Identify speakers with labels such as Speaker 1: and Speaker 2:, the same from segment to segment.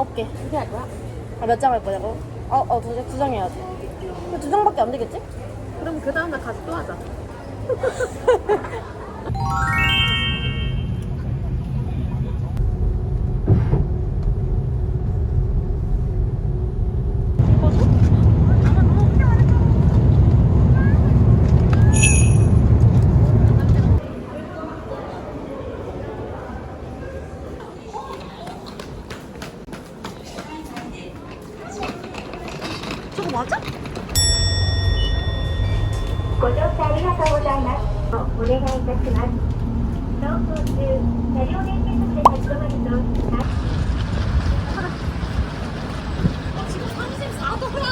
Speaker 1: 아홉 개.
Speaker 2: 어떻게 할 거야?
Speaker 1: 아, 몇 장 할 거냐고? 어, 어, 두, 장- 두장 해야지. 두 장밖에 안 되겠지?
Speaker 2: 그럼 그 다음날 가서 또 하자.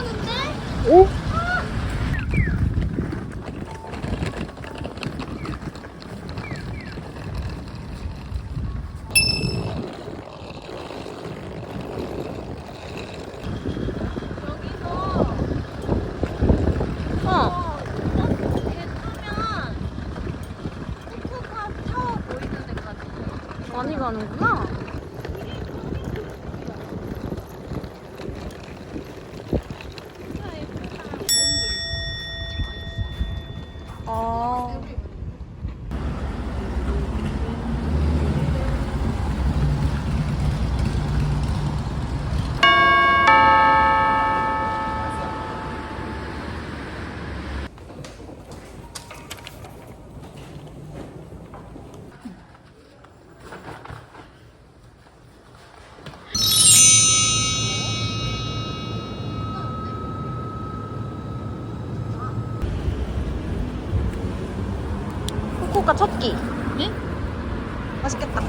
Speaker 2: 는데?
Speaker 1: 오? 어. 많이 가는구나. 아. 후쿠오카 첫 끼.
Speaker 2: 응?
Speaker 1: 맛있겠다.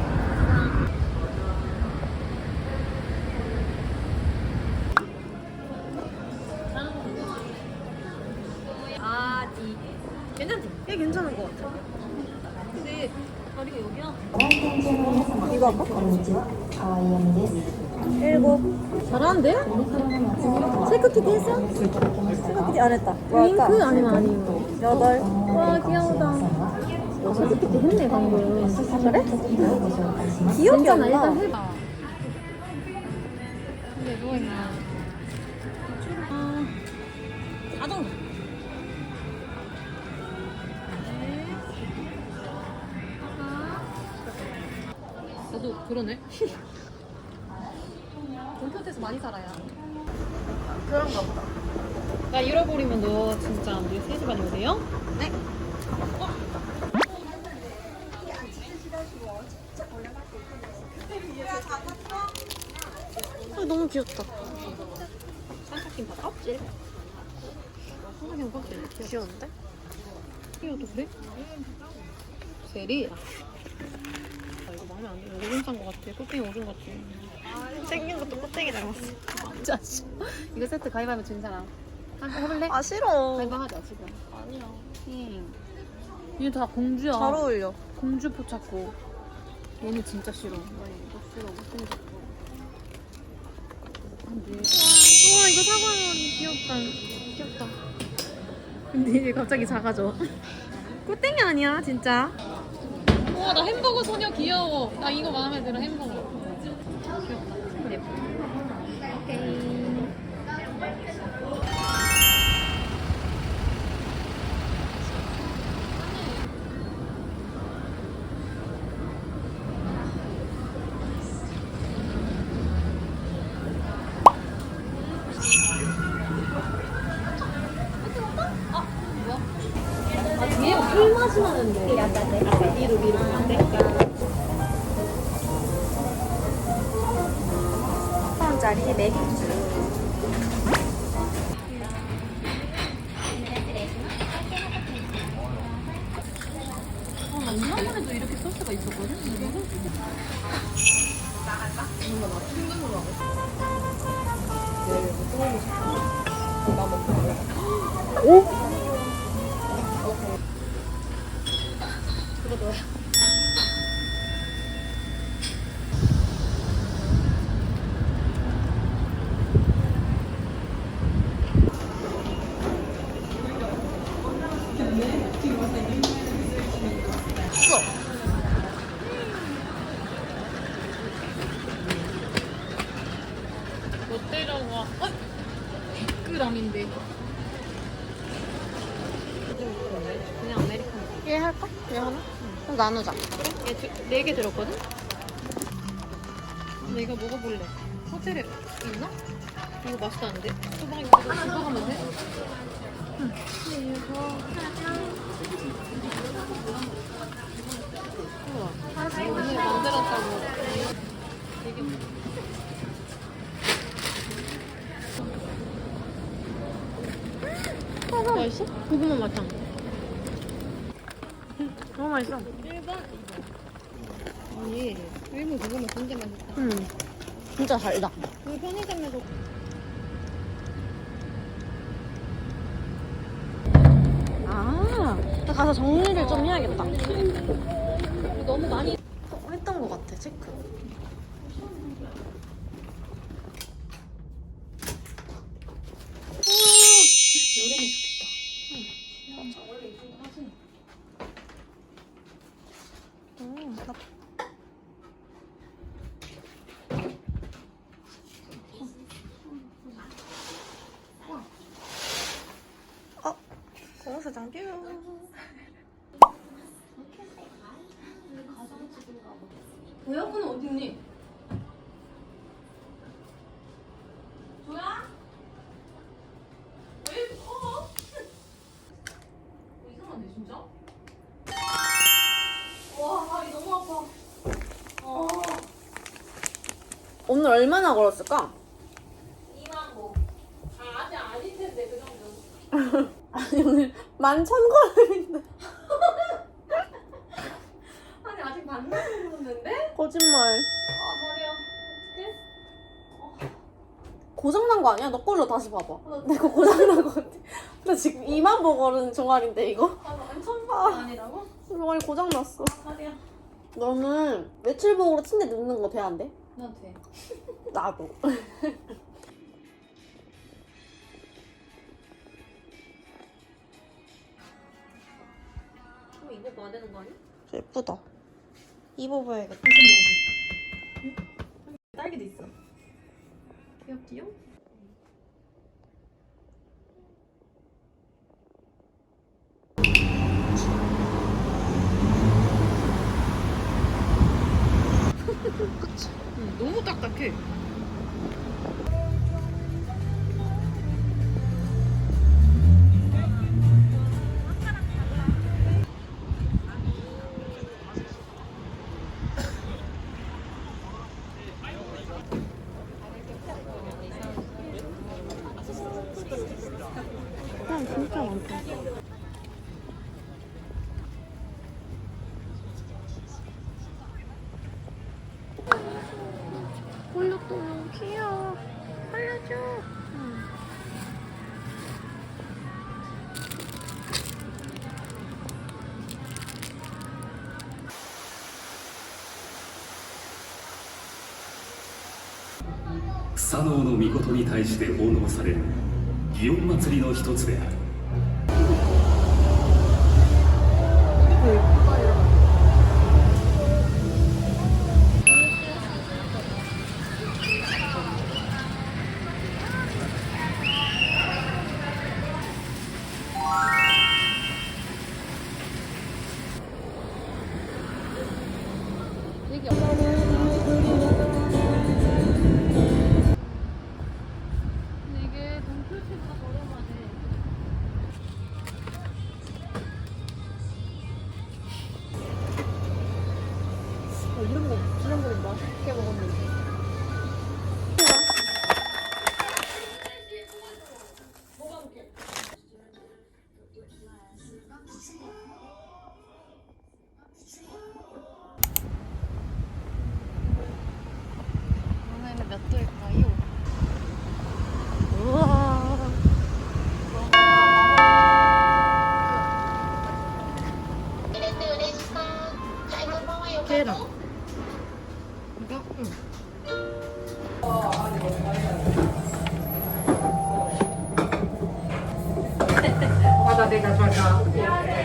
Speaker 2: 아지. 괜찮지?
Speaker 1: 꽤 괜찮은 것 같아.
Speaker 2: 근데 다리가 여기야.
Speaker 1: 할까? 일곱.
Speaker 2: 잘하는데? 체크키트 했어?
Speaker 1: 체크키트 안 했다. 뭐
Speaker 2: 윙크
Speaker 1: 할까?
Speaker 2: 아니면 아니면.
Speaker 1: 여덟.
Speaker 2: 와 귀여우다. 어, 체크키트 했네 방금.
Speaker 1: 그래? 나.
Speaker 2: 일단 해봐. 그러네. 본편에서 많이 살아야.
Speaker 1: 그런가 보다.
Speaker 2: 나 잃어버리면 너 진짜 우리 3시 반에 오세요?
Speaker 1: 네. 아, 너무 귀엽다.
Speaker 2: 산타김밥 껍질. 산타김밥 껍질.
Speaker 1: 귀여운데?
Speaker 2: 이것도 그래? 세리. 아, 이거 마음에 안 들어. 오줌 싼거 같아. 꽃갱이 오줌 같지.
Speaker 1: 생긴 것도 꽃쟁이 닮았어.
Speaker 2: 진짜 씨. 이거 세트 가위바위보 진 사람. 한 번 해볼래?
Speaker 1: 아, 싫어.
Speaker 2: 가위바위보 하자 지금. 아니야. 응. 얘다 공주야.
Speaker 1: 잘 어울려.
Speaker 2: 공주 포착고. 얘는 진짜 싫어. 나 이거 싫어. 못생겼어. 근데. 우와 이거 사과머리 귀엽다. 귀엽다. 근데 이제 갑자기 작아져. 꽃땡이 아니야 진짜. 우와 나 햄버거 소녀 귀여워. 나 이거 마음에 들어 햄버거. 귀엽다. 오케이. 아 뒤에 술 맛이 나는데.
Speaker 1: 나누자.
Speaker 2: 얘네개 들었거든? 내가 먹어볼래. 호텔에 있나? 이거 맛있다는데? 소방 이거 주고 가면 돼? 우와. 오늘 만들었다고. 되게 맛있어? 고구마 맛탕.
Speaker 1: 너무 맛있어.
Speaker 2: 1번, 2번. 아니, 일본 고구마 진짜 맛있다.
Speaker 1: 음. 진짜 달다.
Speaker 2: 그 편의점에서
Speaker 1: 아, 나 가서 정리를 좀 해야겠다.
Speaker 2: 너무 많이
Speaker 1: 어, 했던 것 같아, 체크.
Speaker 2: 여름에 좋겠다.
Speaker 1: 음, 나- 어, 공사장 뷰.
Speaker 2: 에어컨은 어디 있니? 왜? 어? 이상한데 진짜? 와 다리 너무 아파. 어.
Speaker 1: 오늘 얼마나 걸었을까?
Speaker 2: 2만 보. 아 아직 아닐 텐데 그 정도.
Speaker 1: 아니, 오늘 만천 걸음인데.
Speaker 2: 아니 아직 반 남았는데?
Speaker 1: 거짓말.
Speaker 2: 아 다리야. 어떡해?
Speaker 1: 고장난 거 아니야? 너 걸로 다시 봐봐. 내 거 고장난 거 같아. 나 지금 2만 보 걸은 종아리인데, 이거?
Speaker 2: 아 완전 반 아니라고?
Speaker 1: 종아리 고장났어.
Speaker 2: 다리야.
Speaker 1: 너는 외출복으로 침대 눕는 거 돼, 안 돼?
Speaker 2: 나 돼.
Speaker 1: 나도.
Speaker 2: 그럼 이거 봐야 되는 거 아니야?
Speaker 1: 예쁘다. 입어봐야겠다.
Speaker 2: 딸기도 있어. 귀엽지요?
Speaker 3: 佐能の御に対して奉納される祇園祭の一つである。
Speaker 2: 되게 I
Speaker 1: forgot.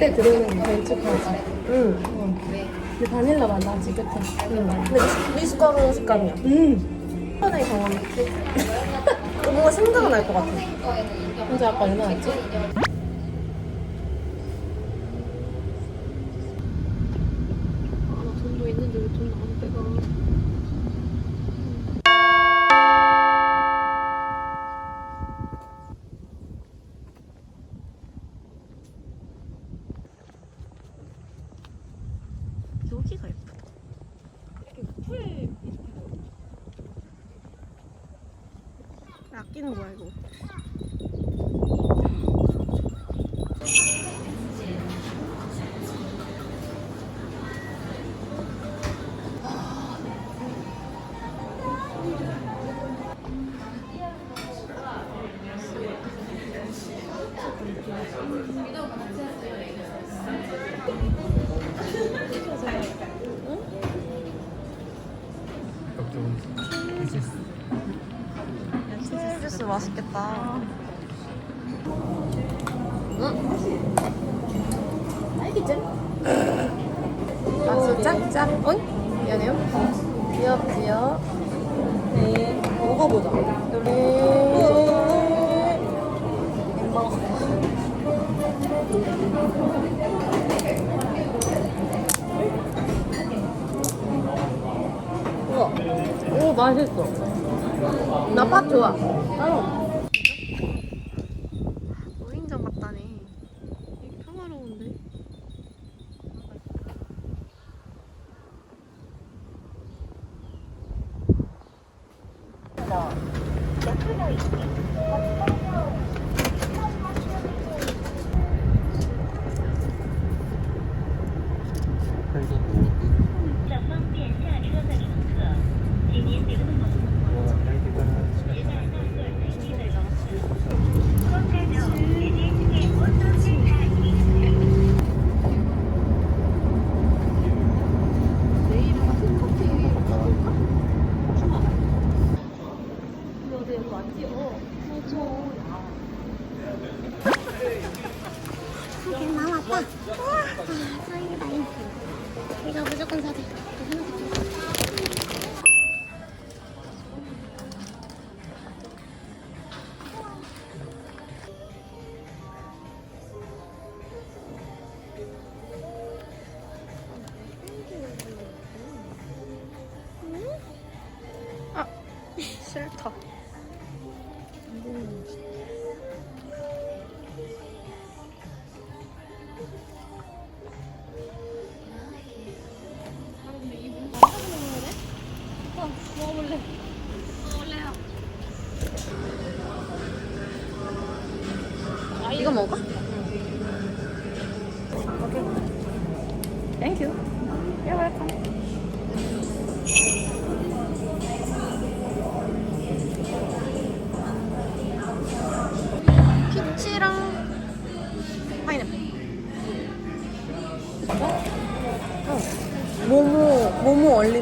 Speaker 2: 할때 들어오는 벤츠까지.
Speaker 1: 응.
Speaker 2: 근데 바닐라 맛 나지, 그치?
Speaker 1: 응. 근데 미숫- 미숫가루 식감이야.
Speaker 2: 음.
Speaker 1: 편하게 경험했지? 뭔가 생각이 날것 같아.
Speaker 2: 혼자 아까 얼마였지? 아, 나 돈도 있는데 왜 돈 안 빼가?
Speaker 1: 여기가 예쁘다. 아끼는 거야 이거.
Speaker 2: 딸기잼? 맛수 짱짱. 어이? 미안해요. 귀엽지요?
Speaker 1: 네. 먹어보자.
Speaker 2: 우리.
Speaker 1: 우와.
Speaker 2: 오, 맛있어. 나팥 좋아.
Speaker 1: 무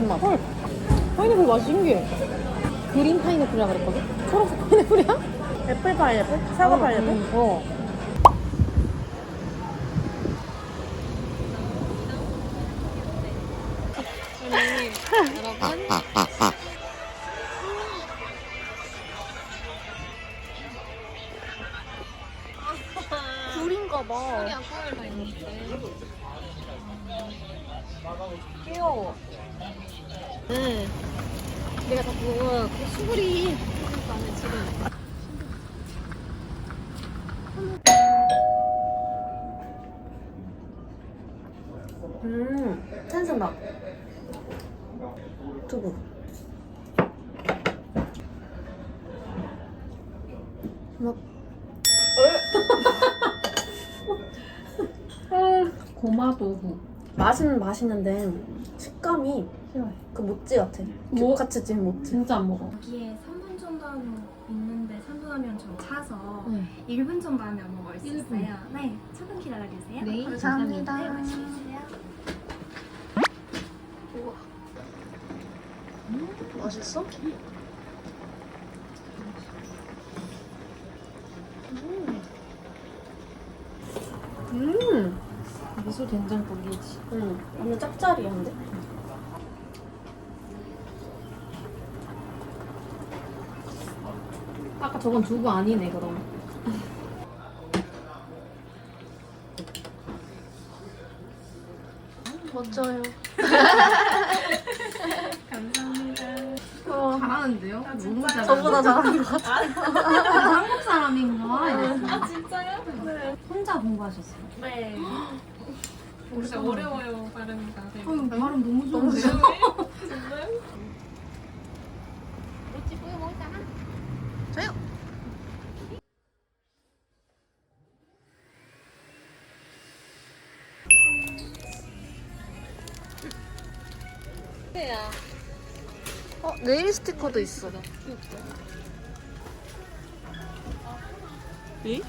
Speaker 2: 맛. 헐. 파인애플 맛이 신기해. 그린 파인애플이라 그랬거든? 초록색 파인애플이야?
Speaker 1: 애플 파인애플? 사과 파인애플?
Speaker 2: 응, 어.
Speaker 1: 굴인가 봐.
Speaker 2: 약간을 다 있는데.
Speaker 1: 귀여워. 응. 내가 자꾸 그 수구리 나는 지금. 음, 센스나. 두부. 뭐?
Speaker 2: 고마도구.
Speaker 1: 맛있는데 식감이
Speaker 2: 싫어해.
Speaker 1: 그 모찌 같아.
Speaker 2: 뭐?
Speaker 1: 같이 찐 모찌.
Speaker 2: 진짜 안 먹어.
Speaker 4: 여기에 3분 정도 하면 있는데 3분 하면 좀 차서
Speaker 2: 네.
Speaker 4: 1분 정도 하면 먹을 수
Speaker 2: 1분.
Speaker 4: 있어요. 네, 조금 기다려주세요.
Speaker 2: 네,
Speaker 4: 감사합니다.
Speaker 2: 감사합니다.
Speaker 4: 네, 맛있게 드세요.
Speaker 1: 맛있어? 음,
Speaker 2: 미소 된장국이지.
Speaker 1: 음, 완전 짭짤이한데?
Speaker 2: 아까 저건 두부 아니네 그럼.
Speaker 1: 멋져요.
Speaker 2: 잘하는데요? 너무 잘하는데.
Speaker 1: 저보다 잘하는 것 같아.
Speaker 2: 한국 사람인가?
Speaker 4: 아, 진짜요? 네.
Speaker 2: 혼자 공부하셨어요?
Speaker 4: 네. 진짜 어려워요, 발음이 다. 되게.
Speaker 2: 어, 발음 너무 좋은데요?
Speaker 1: 어, 네일 스티커도 있어. 이?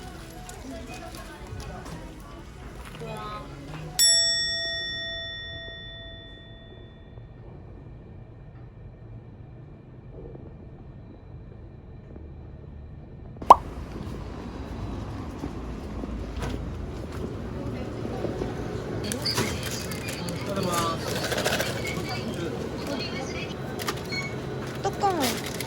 Speaker 1: 어 머.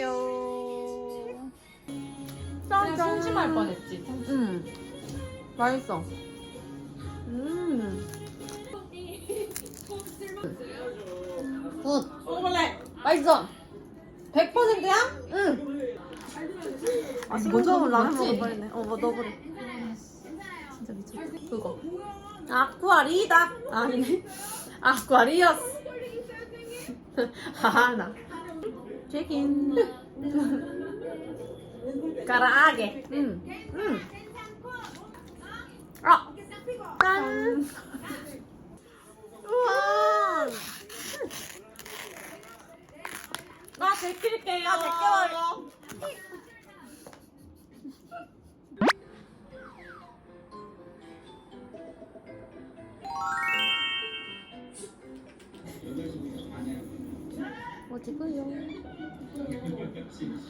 Speaker 1: 뿌요뿌요.
Speaker 2: 그냥 심심할 뻔했지.
Speaker 1: 음. 맛있어. 음. 굿. 먹어볼래? 맛있어. 100%야? 응. 아, 먼저 라면 먹어버리네. 어, 뭐 넣어버려. 진짜 미쳤다. 그거. 아쿠아리다. 아니네. 아쿠아리어스. 하하나. 치킨. 가라아게. 응. 응. 아. 짠. 우와. 나 데킬게요. 나 데껴요. 어디고요?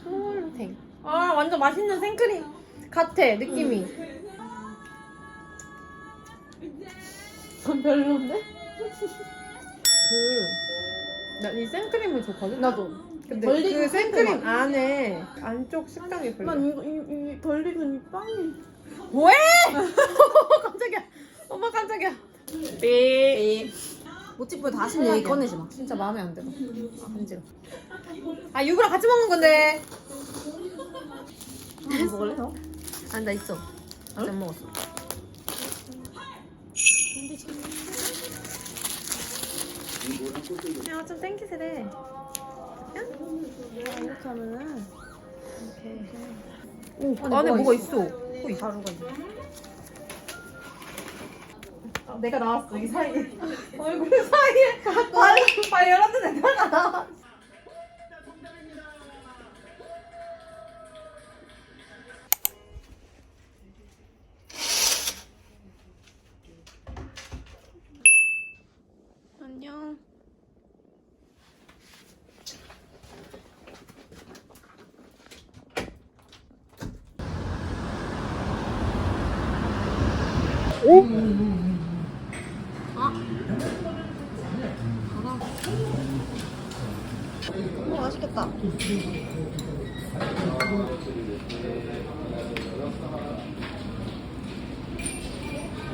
Speaker 1: 솔탱. 아 완전 맛있는 생크림 같아 느낌이. 그건 별론데?
Speaker 5: 그, 나 이 생크림을 좋거든?
Speaker 1: 나도.
Speaker 5: 근데
Speaker 1: 덜리긴
Speaker 5: 그 생크림
Speaker 1: 생크림.
Speaker 5: 안에 안쪽 식감이 별로.
Speaker 1: 난 이거 이, 이 덜리는 이 빵이.
Speaker 5: 뭐해? 깜짝이야. 엄마 깜짝이야. 삐.
Speaker 1: 모찌뿌에 다시는 얘기 꺼내지 마.
Speaker 5: 진짜 마음에 안 들어. 아, 간지러. 아, 유부랑 같이 먹는 건데.
Speaker 1: 먹을래 너?
Speaker 5: 아니, 나 있어. 아직 안 먹었어. 야, 좀 땡기세래.
Speaker 1: 이렇게 하면은
Speaker 5: 오,
Speaker 1: 안에
Speaker 5: 안에
Speaker 1: 뭐가 있어?
Speaker 5: 있어. 어, 이 가루가 있네.
Speaker 6: 내가 나왔어 이 사이에. 얼굴 사이에. 발, 발 열었는데 내가
Speaker 1: 안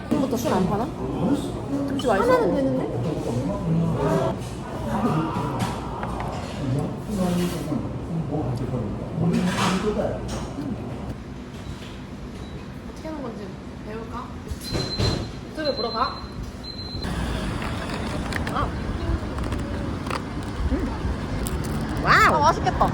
Speaker 2: 지금부터 술 안 파나? 김치 맛있어. 하나는 되는데?
Speaker 1: 어떻게 하는 건지 배울까?
Speaker 2: 유튜브에 보러 가.
Speaker 1: 와우.
Speaker 2: 아, 맛있겠다.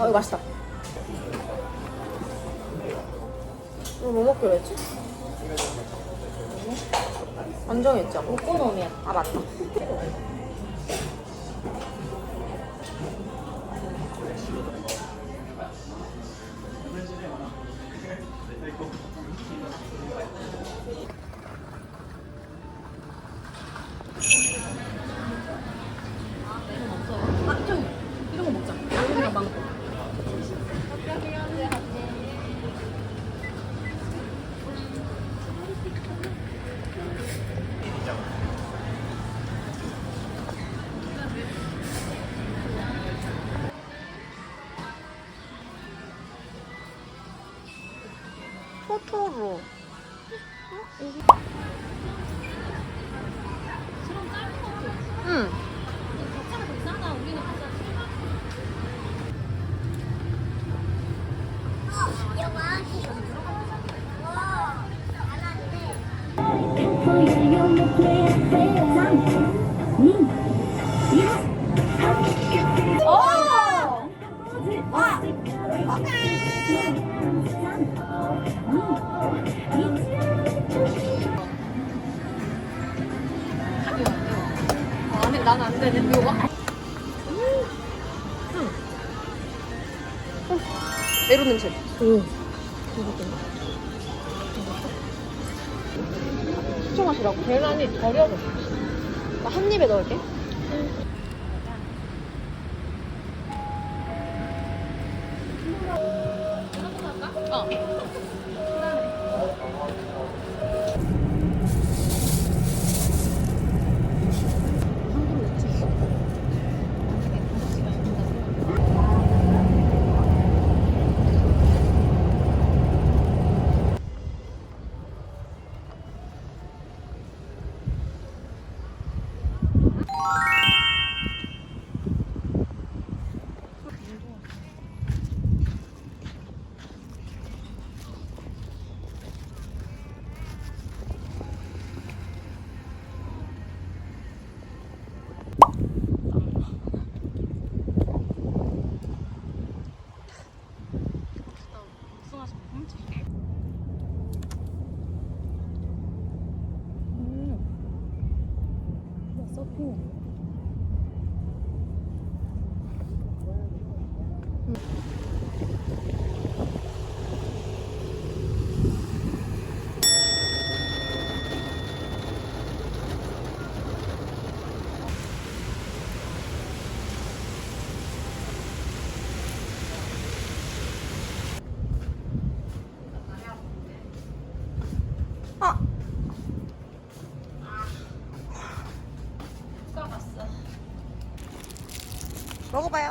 Speaker 2: 아, 이거 맛있다. 이거 뭐 먹기로 했지? 안 정했죠? 오코노미야. 아, 맞다. 토토로. 응. 냄새. 수초 맛이라고? 계란이 절여져. 나한 입에 넣을게. you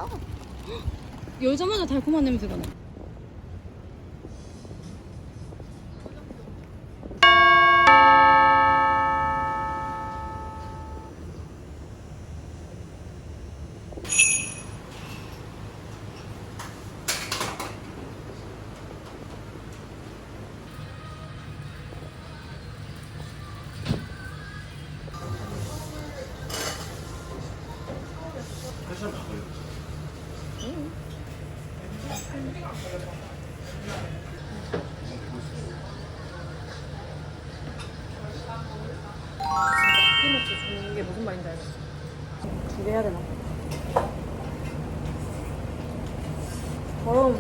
Speaker 2: 먹어봐요.
Speaker 1: 열자마자 달콤한 냄새가 나.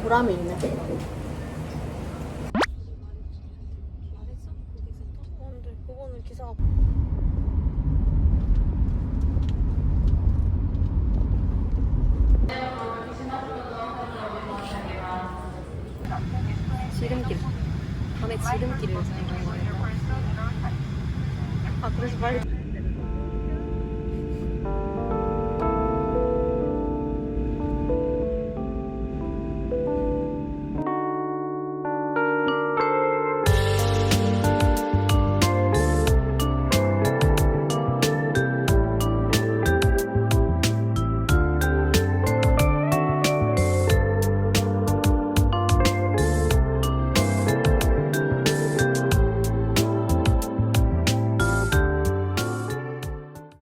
Speaker 2: 보람이 있네. 근데 그거는 기사가.